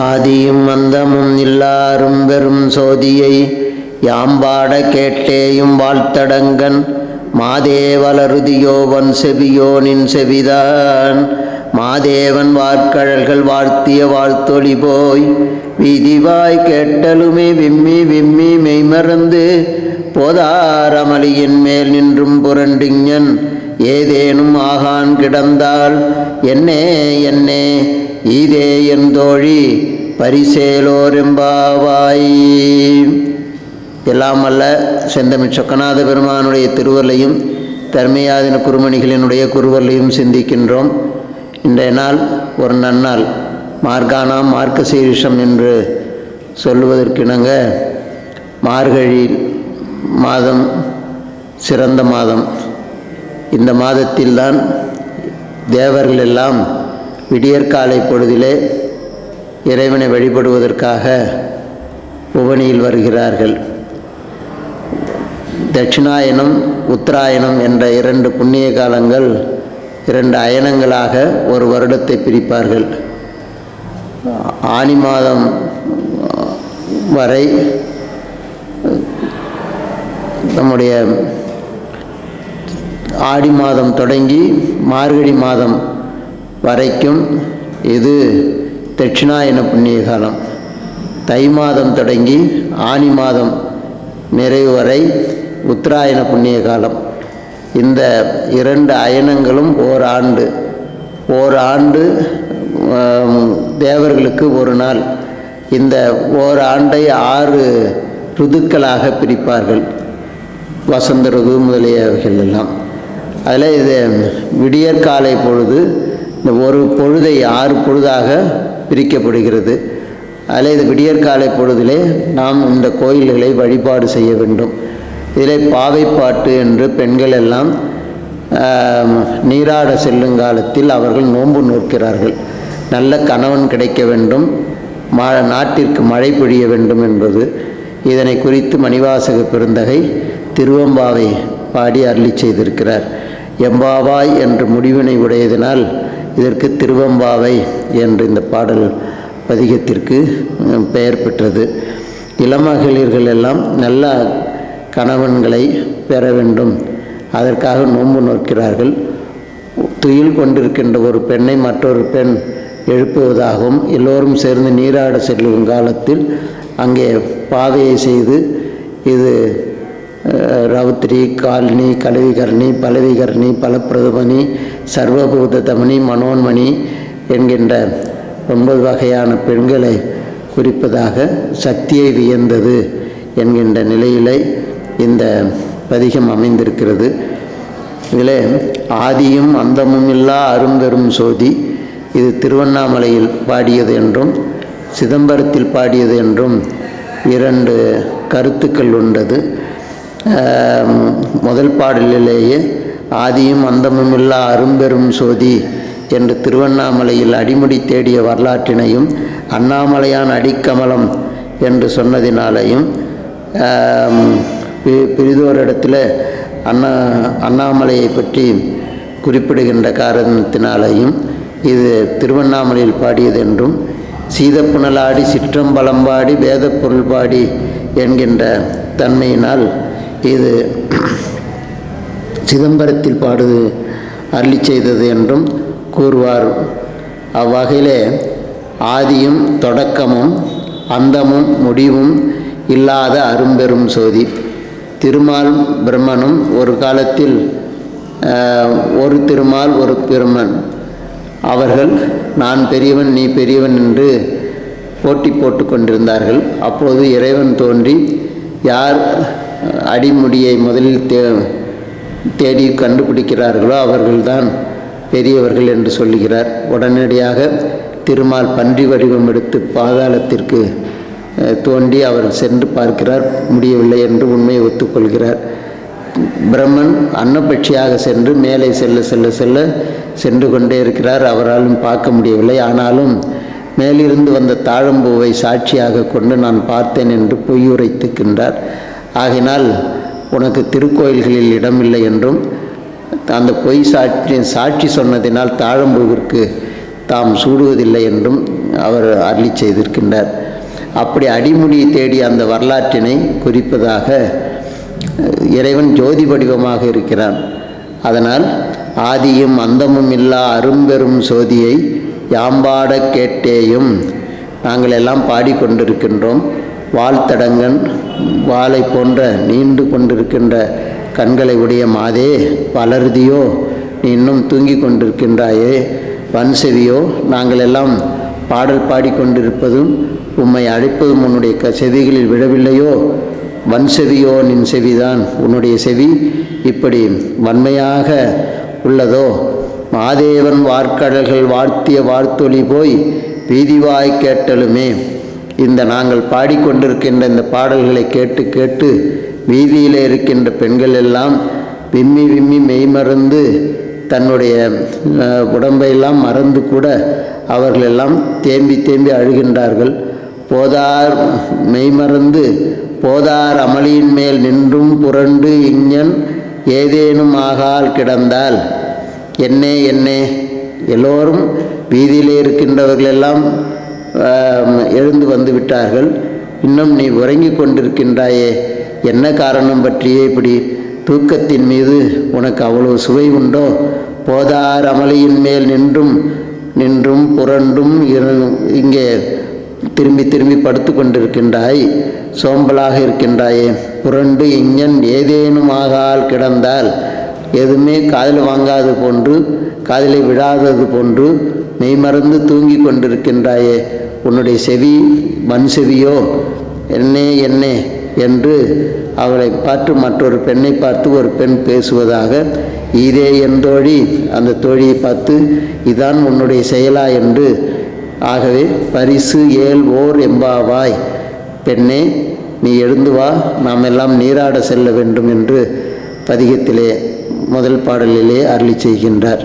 ஆதியும் அந்தமும் இல்லாரும் வெறும் சோதியை யாம்பாட கேட்டேயும் வாழ்த்தடங்கன் மாதேவலருதியோவன் செவியோனின் செவிதான். மாதேவன் வார்க்கழல்கள் வாழ்த்திய வாழ்த்தொளி போய் விதிவாய் கேட்டலுமே விம்மி விம்மி மெய்மறந்து போதாரமளியின் மேல் நின்றும் புரண்டிஞன் ஏதேனும் ஆகான் கிடந்தால் என்னே என்னே ஈதே என் தோழி பரிசேலோரும்பாவாய். எல்லாம் அல்ல செந்தமிழ் சொக்கநாத பெருமானுடைய திருவல்லையும் தர்மயாதின குருமணிகளினுடைய குருவல்லையும் சிந்திக்கின்றோம். இன்றைய நாள் ஒரு நன்னாள் மார்கானாம் மார்க்கசீரிஷம் என்று சொல்லுவதற்கிணங்க மார்கழி மாதம் சிறந்த மாதம். இந்த மாதத்தில்தான் தேவர்கள் எல்லாம் விடியற்காலை பொழுதிலே இறைவனை வழிபடுவதற்காக புவனியில் வருகிறார்கள். தட்சிணாயனம் உத்தராயணம் என்ற இரண்டு புண்ணிய காலங்கள் இரண்டு அயனங்களாக ஒரு வருடத்தை பிரிப்பார்கள். ஆனி மாதம் வரை நம்முடைய ஆடி மாதம் தொடங்கி மார்கழி மாதம் வரைக்கும் இது தட்சிணாயன புண்ணிய காலம் தை மாதம் தொடங்கி ஆனி மாதம் நிறைவு வரை உத்தராயண புண்ணிய காலம் இந்த இரண்டு அயனங்களும் ஓராண்டு. ஓராண்டு தேவர்களுக்கு ஒரு நாள். இந்த ஓராண்டை ஆறு ருதுக்களாக பிரிப்பார்கள். வசந்த ருது முதலியவைகள் எல்லாம். அதில் இது விடியற்காலை பொழுது இந்த ஒரு பொழுதை ஆறு பொழுதாக பிரிக்கப்படுகிறது. அதில் இது விடியற்காலை பொழுதிலே நாம் இந்த கோயில்களை வழிபாடு செய்ய வேண்டும். இதில் பாவைப்பாட்டு என்று பெண்கள் எல்லாம் நீராட செல்லும் காலத்தில் அவர்கள் நோன்பு நோக்கிறார்கள் நல்ல கணவன் கிடைக்க வேண்டும். மா நாட்டிற்கு மழை பொழிய வேண்டும் என்பது. இதனை குறித்து மணிவாசக பெருந்தகை திருவம்பாவை பாடி அருளி செய்திருக்கிறார். எம்பாவாய் என்ற முடிவினை உடையதினால் இதற்கு திருவம்பாவை என்று இந்த பாடல் பதிகத்திற்கு பெயர் பெற்றது. இளமகளிர்கள் எல்லாம் நல்ல கணவன்களை பெற வேண்டும். அதற்காக நோன்பு நோக்கிறார்கள். துயில் கொண்டிருக்கின்ற ஒரு பெண்ணை மற்றொரு பெண் எழுப்புவதாகவும் எல்லோரும் சேர்ந்து நீராட செல்லும் காலத்தில் அங்கே பாதையை செய்து இது ரவுத்ரி காலனி கலவிகரணி பலவிகர்ணி பலப்பிரதமணி சர்வபூத தமணி மனோன்மணி என்கின்ற ஒன்பது வகையான பெண்களை குறிப்பதாக சக்தியை வியந்தது என்கின்ற நிலையிலே இந்த பதிகம் அமைந்திருக்கிறது. இதில் ஆதியும் அந்தமும் இல்லா அரும்பெரும் சோதி இது திருவண்ணாமலையில் பாடியது என்றும் சிதம்பரத்தில் பாடியது என்றும் இரண்டு கருத்துக்கள் உண்டது. முதல் பாடலிலேயே ஆதியும் அந்தமும் இல்லா அரும்பெரும் சோதி என்று திருவண்ணாமலையில் அடிமுடி தேடிய வரலாற்றினையும் அண்ணாமலையான் அடிக்கமலம் என்று சொன்னதினாலையும் ஆம், பிரிதோரிடத்தில் அண்ணா அண்ணாமலையை பற்றி குறிப்பிடுகின்ற காரணத்தினாலையும் இது திருவண்ணாமலையில் பாடியது என்றும் சீதப்புணலாடி சிற்றம்பலம்பாடி வேத பொருள் பாடி என்கின்ற தன்மையினால் இது சிதம்பரத்தில் பாடுது அருளி செய்தது என்றும் கூறுவார். அவ்வகையிலே ஆதியும் தொடக்கமும் அந்தமும் முடிவும் இல்லாத அரும்பெரும் சோதி. திருமால் பிரம்மனும் ஒரு காலத்தில் ஒரு திருமால் ஒரு பிரம்மன். அவர்கள் நான் பெரியவன் நீ பெரியவன் என்று போட்டி போட்டு கொண்டிருந்தார்கள். அப்போது இறைவன் தோன்றி யார் அடிமுடியை முதலில் தே தேடி கண்டுபிடிக்கிறார்களோ அவர்கள்தான் பெரியவர்கள் என்று சொல்லுகிறார். உடனடியாக திருமால் பன்றி வடிவம் எடுத்து பாதாளத்திற்கு தோண்டி அவர் சென்று பார்க்கிறார். முடியவில்லை என்று உண்மையை ஒத்துக்கொள்கிறார். பிரம்மன் அன்னப்பட்சியாக சென்று மேலே செல்ல செல்ல செல்ல சென்று கொண்டே இருக்கிறார். அவராலும் பார்க்க முடியவில்லை. ஆனாலும் மேலிருந்து வந்த தாழம்பூவை சாட்சியாக கொண்டு நான் பார்த்தேன் என்று பொய் உரைத்துக்கின்றார் ஆகினால் உனக்கு திருக்கோயில்களில் இடமில்லை என்றும் அந்த பொய் சாட்சி சாட்சி சொன்னதினால் தாழம்பூவிற்கு தாம் சூடுவதில்லை என்றும் அவர் அருளி செய்திருக்கின்றார். அப்படி அடிமுடி தேடி அந்த வரலாற்றினை குறிப்பதாக இறைவன் ஜோதி வடிவமாக இருக்கிறான். அதனால் ஆதியும் அந்தமும் இல்லா அரும்பெரும் சோதியை யாம்பாடக் கேட்டேயும் நாங்கள் எல்லாம் பாடிக்கொண்டிருக்கின்றோம். வாழ்த்தடங்கன் வாளை போன்ற நீண்டு கொண்டிருக்கின்ற கண்களை உடைய மாதே வளருதியோ நீ இன்னும் தூங்கி கொண்டிருக்கின்றாயே. வன்செவியோ நாங்கள் எல்லாம் பாடல் பாடிக்கொண்டிருப்பதும் உம்மை அழைப்பதும் உன்னுடைய க செவிகளில் விழவில்லையோ? வன் செவியோ நின் செவிதான் உன்னுடைய செவி. இப்படி வன்மையாக உள்ளதோ? மாதேவன் வார்க்கடல்கள் வாழ்த்திய வாழ்த்தொளி போய் வீதிவாய் கேட்டலுமே. இந்த நாங்கள் பாடிக்கொண்டிருக்கின்ற இந்த பாடல்களை கேட்டு கேட்டு வீதியில் இருக்கின்ற பெண்கள் எல்லாம் விம்மி விம்மி மெய்மறந்து தன்னுடைய உடம்பையெல்லாம் மறந்து கூட அவர்கள் எல்லாம் தேம்பி தேம்பி அழுகின்றார்கள். போதார் மெய்மறந்து போதார் அமளியின் மேல் நின்றும் புரண்டு இஞ்ஞன் ஏதேனும் ஆகால் கிடந்தால் என்னே என்னே. எல்லோரும் வீதியிலே இருக்கின்றவர்கள் எல்லாம் எழுந்து வந்து விட்டார்கள். இன்னும் நீ உறங்கிக் கொண்டிருக்கின்றாயே. என்ன காரணம் பற்றியே இப்படி தூக்கத்தின் மீது உனக்கு அவ்வளவு சுவை உண்டோ? போதார் அமளியின் மேல் நின்றும் நின்றும் புரண்டும் இரு- இங்கே திரும்பி திரும்பி படுத்து கொண்டிருக்கின்றாய். சோம்பலாக இருக்கின்றாயே. புரண்டு இங்கன் ஏதேனும் ஆகால் கிடந்தால் எதுவுமே காதில் வாங்காது போன்று காதில் விழாதது போன்று மெய்மறந்து தூங்கி கொண்டிருக்கின்றாயே உன்னுடைய செவி மண் செவியோ? என்னே என்னே என்று அவளை பார்த்து மற்றொரு பெண்ணை பார்த்து ஒரு பெண் பேசுவதாக இதே என் தோழி. அந்த தோழியை பார்த்து இதான் உன்னுடைய செயலா? என்று ஆகவே பரிசு ஏல் ஓர் எம்பாவாய். பெண்ணே நீ எழுந்து வா நாம் எல்லாம் நீராட செல்ல வேண்டும் என்று பதிகத்திலே முதல் பாடலிலே அருளி செய்கின்றார்.